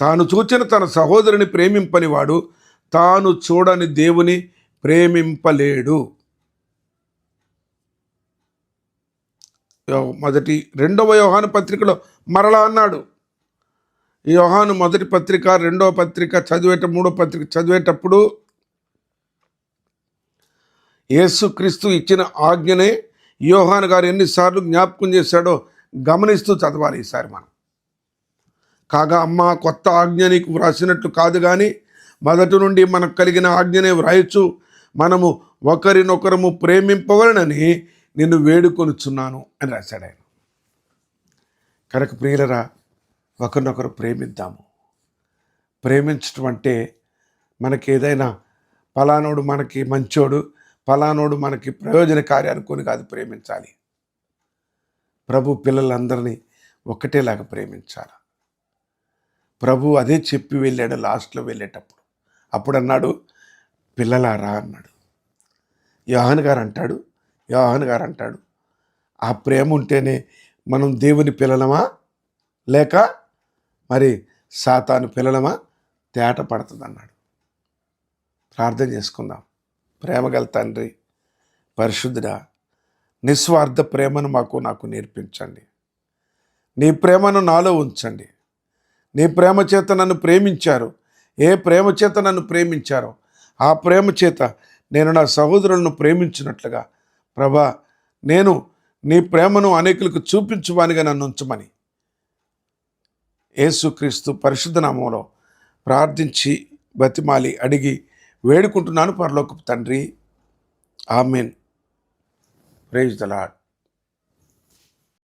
తాను చూచిన తన సహోదరుని ప్రేమింపనివాడు తాను చూడని దేవుని ప్రేమింపలేడు. యో- మొదటి రెండవ యోహాను పత్రికలో మరలా అన్నాడు. యోహాను మొదటి పత్రిక రెండవ పత్రిక చదివేట మూడో పత్రిక చదివేటప్పుడు యేసుక్రీస్తు ఇచ్చిన ఆజ్ఞనే యోహాను గారు ఎన్నిసార్లు జ్ఞాపకం చేశాడో గమనిస్తూ చదవాలి ఈసారి మనం. కాగా అమ్మ కొత్త ఆజ్ఞ నీకు వ్రాసినట్లు కాదు కానీ మొదటి నుండి మనకు కలిగిన ఆజ్ఞనే వ్రాయచ్చు. మనము ఒకరినొకరము ప్రేమింపవలనని నిన్ను వేడుకొనుచున్నాను అని రాశాడు ఆయన. కనుక ప్రియులరా ఒకరినొకరు ప్రేమిద్దాము. ప్రేమించటం అంటే మనకి ఏదైనా పలానోడు మనకి మంచోడు పలానోడు మనకి ప్రయోజనకారి అనుకొని కాదు ప్రేమించాలి. ప్రభు పిల్లలందరినీ ఒకటేలాగా ప్రేమించాలి. ప్రభు అదే చెప్పి వెళ్ళాడు లాస్ట్లో వెళ్ళేటప్పుడు. అప్పుడు అన్నాడు పిల్లలారా అన్నాడు. యోహాన్ గారు అంటాడు యోహాన్ గారు అంటాడు ఆ ప్రేమ ఉంటేనే మనం దేవుని పిల్లలమా? లేక మరి సాతాను పిల్లలమా? తేట పడుతుంది అన్నాడు ప్రార్థన చేసుకుందాం. ప్రేమగల తండ్రి పరిశుద్ధుడా నిస్వార్థ ప్రేమను మాకు నాకు నేర్పించండి. నీ ప్రేమను నాలో ఉంచండి. నీ ప్రేమ చేత నన్ను ప్రేమించారు. ఏ ప్రేమ చేత నన్ను ప్రేమించారో ఆ ప్రేమ చేత నేను నా సహోదరులను ప్రేమించినట్లుగా. ప్రభా నేను నీ ప్రేమను అనేకులకు చూపించువానిగా నన్ను ఉంచమని. యేసుక్రీస్తు పరిశుద్ధ నామంలో ప్రార్థించి బతిమాలి అడిగి వేడుకుంటున్నాను పరలోకపు తండ్రి. ఆమెన్. Praise the lord